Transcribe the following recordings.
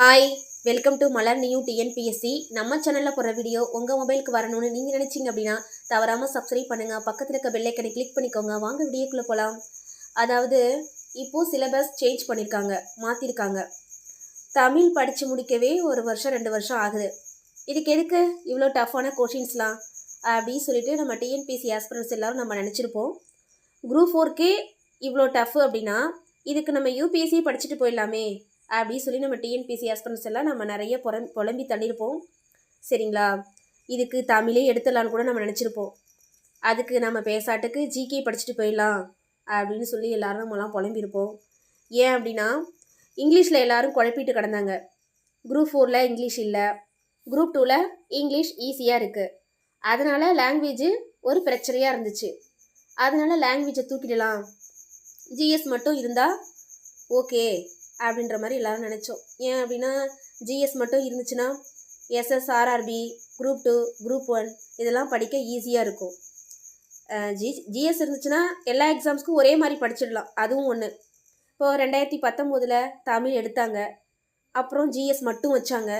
Hi welcome to Malar new TNPSC நம்ம சேனலில் போகிற வீடியோ உங்கள் மொபைலுக்கு வரணும்னு நீங்கள் நினச்சிங்க அப்படின்னா தவறாமல் சப்ஸ்கிரைப் பண்ணுங்கள் பக்கத்தில் இருக்க பெல்லைக்கனை கிளிக் பண்ணிக்கோங்க. வாங்க வீடியோக்குள்ளே போகலாம் அதாவது இப்போது சிலபஸ் சேஞ்ச் பண்ணியிருக்காங்க மாற்றிருக்காங்க தமிழ் படித்து முடிக்கவே ஒரு வருஷம் ரெண்டு வருஷம் ஆகுது. இதுக்கு எதுக்கு இவ்வளோ டஃப்பான கொஷின்ஸ்லாம் அப்படின்னு சொல்லிட்டு நம்ம டிஎன்பிஎஸ்சி ஆஸ்பிரன்ஸ் எல்லாரும் நம்ம நினச்சிருப்போம். குரூப் ஃபோர்க்கே இவ்வளோ டஃப் அப்படின்னா இதுக்கு நம்ம யூபிஎஸ்சி படிச்சுட்டு போயிடலாமே. அப்படின்னு சொல்லி நம்ம டிஎன்பிசி ஆஸ்பிரன்ஸ் எல்லாம் நம்ம நிறைய புறம் புலம்பி தள்ளியிருப்போம். சரிங்களா? இதுக்கு தமிழே எடுத்துடலான்னு கூட நம்ம நினச்சிருப்போம். அதுக்கு நம்ம பேசாட்டுக்கு ஜிகே படிச்சுட்டு போயிடலாம் அப்படின்னு சொல்லி எல்லோரும் நம்மலாம் புலம்பியிருப்போம். ஏன் அப்படின்னா இங்கிலீஷில் எல்லோரும் குழப்பிட்டு கிடந்தாங்க. குரூப் ஃபோரில் இங்கிலீஷ் இல்லை. குரூப் டூவில் இங்கிலீஷ் ஈஸியாக இருக்குது அதனால் லாங்குவேஜ் ஒரு பிரச்சனையாக இருந்துச்சு. அதனால லாங்குவேஜை தூக்கிடலாம். ஜிஎஸ் மட்டும் இருந்தால் ஓகே அப்படின்ற மாதிரி எல்லாரும் நினச்சோம். ஏன் அப்படின்னா ஜிஎஸ் மட்டும் இருந்துச்சுன்னா SSRRB group two group one இதெல்லாம் படிக்க ஈஸியாக இருக்கும். ஜி ஜிஎஸ் இருந்துச்சுன்னா எல்லா எக்ஸாம்ஸ்க்கும் ஒரே மாதிரி படிச்சிடலாம். அதுவும் ஒன்று இப்போது ரெண்டாயிரத்தி பத்தொம்போதில் தமிழ் எடுத்தாங்க. அப்புறம் ஜிஎஸ் மட்டும் வச்சாங்க.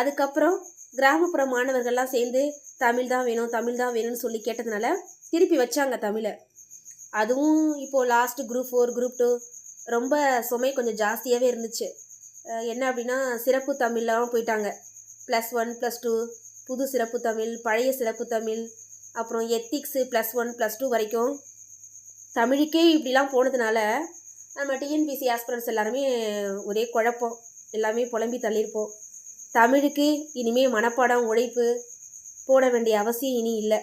அதுக்கப்புறம் கிராமப்புற மாணவர்கள்லாம் சேர்ந்து தமிழ் தான் வேணும் தமிழ் தான் வேணும்னு சொல்லி கேட்டதுனால திருப்பி வச்சாங்க தமிழை. அதுவும் இப்போது last group four group two ரொம்ப சுமை கொஞ்சம் ஜாஸ்தியாகவே இருந்துச்சு. என்ன அப்படின்னா சிறப்பு தமிழ்லாம் போயிட்டாங்க. ப்ளஸ் ஒன் ப்ளஸ் டூ புது சிறப்பு தமிழ் பழைய சிறப்பு தமிழ் அப்புறம் ethics plus one plus two வரைக்கும் தமிழுக்கே இப்படிலாம் போனதுனால நம்ம டிஎன்பிசி ஆஸ்பிரன்ஸ் எல்லாருமே ஒரே குழப்பம். எல்லாமே புலம்பி தள்ளியிருப்போம். தமிழுக்கு இனிமேல் மனப்பாடம் உழைப்பு போட வேண்டிய அவசியம் இனி இல்லை.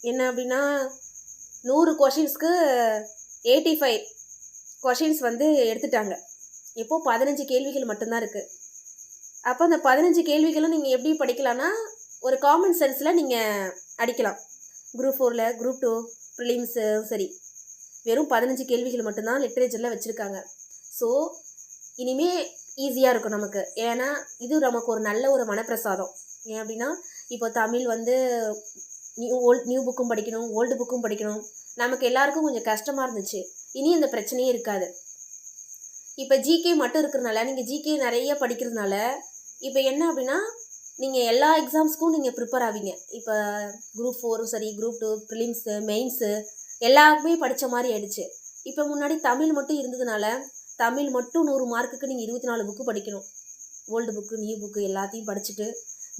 என்ன அப்படின்னா நூறு கொஷின்ஸ்க்கு எயிட்டி ஃபைவ் கொஷின்ஸ் வந்து எடுத்துட்டாங்க. இப்போது பதினஞ்சு கேள்விகள் மட்டும்தான் இருக்குது அப்போ அந்த பதினஞ்சு கேள்விகளும் நீங்கள் எப்படி படிக்கலாம்னா ஒரு காமன் சென்ஸில் நீங்கள் அடிக்கலாம். குரூப் ஃபோரில் குரூப் டூ ப்ரிலிம்ஸு சரி. வெறும் பதினஞ்சு கேள்விகள் மட்டும்தான் லிட்ரேச்சரில் வச்சுருக்காங்க. ஸோ இனிமே ஈஸியாக இருக்கும் நமக்கு. ஏன்னா இது நமக்கு ஒரு நல்ல ஒரு மனப்பிரசாதம். ஏன் அப்படின்னா இப்போ தமிழ் வந்து நியூ ஓல்ட் நியூ புக்கும் படிக்கணும் ஓல்டு புக்கும் படிக்கணும். நமக்கு எல்லாருக்கும் கொஞ்சம் கஷ்டமாக இருந்துச்சு. இனி அந்த பிரச்சனையே இருக்காது. இப்போ ஜிகே மட்டும் இருக்கிறனால நீங்கள் ஜிகே நிறைய படிக்கிறதுனால இப்போ என்ன அப்படின்னா நீங்கள் எல்லா எக்ஸாம்ஸ்க்கும் நீங்கள் ப்ரிப்பேர் ஆவீங்க. இப்போ குரூப் ஃபோரும் சரி குரூப் டூ ப்ரிலிம்ஸு மெயின்ஸு எல்லாருக்குமே படித்த மாதிரி ஆயிடுச்சு. இப்போ முன்னாடி தமிழ் மட்டும் இருந்ததுனால தமிழ் மட்டும் நூறு மார்க்குக்கு நீங்கள் இருபத்தி நாலு புக்கு படிக்கணும். ஓல்டு புக்கு நியூ புக்கு எல்லாத்தையும் படிச்சுட்டு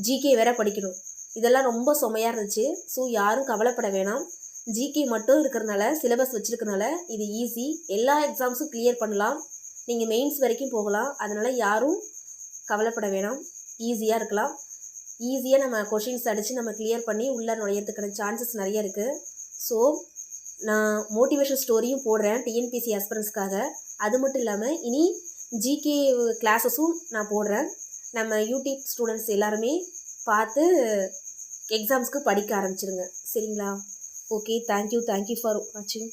ஜிகே வேற படிக்கணும். இதெல்லாம் ரொம்ப சுமையாக இருந்துச்சு. ஸோ யாரும் கவலைப்பட வேணாம். ஜிகே மட்டும் இருக்கிறனால சிலபஸ் வச்சுருக்கனால இது ஈஸி எல்லா எக்ஸாம்ஸும் கிளியர் பண்ணலாம். நீங்கள் மெயின்ஸ் வரைக்கும் போகலாம். அதனால் யாரும் கவலைப்பட வேணாம். ஈஸியாக இருக்கலாம். ஈஸியாக நம்ம கொஷின்ஸ் அடித்து நம்ம கிளியர் பண்ணி உள்ளே நுழையிறதுக்கான சான்சஸ் நிறைய இருக்குது ஸோ நான் மோட்டிவேஷன் ஸ்டோரியும் போடுறேன் டிஎன்பிசி ஆஸ்பிரன்ஸ்க்காக அது மட்டும் இல்லாமல் இனி ஜிகே கிளாஸஸும் நான் போடுறேன். நம்ம யூடியூப் ஸ்டூடெண்ட்ஸ் எல்லாருமே பார்த்து எக்ஸாம்ஸ்க்கு படிக்க ஆரம்பிச்சிருங்க. சரிங்களா? ஓகே தேங்க்யூ தேங்க்யூ ஃபார் வாட்சிங்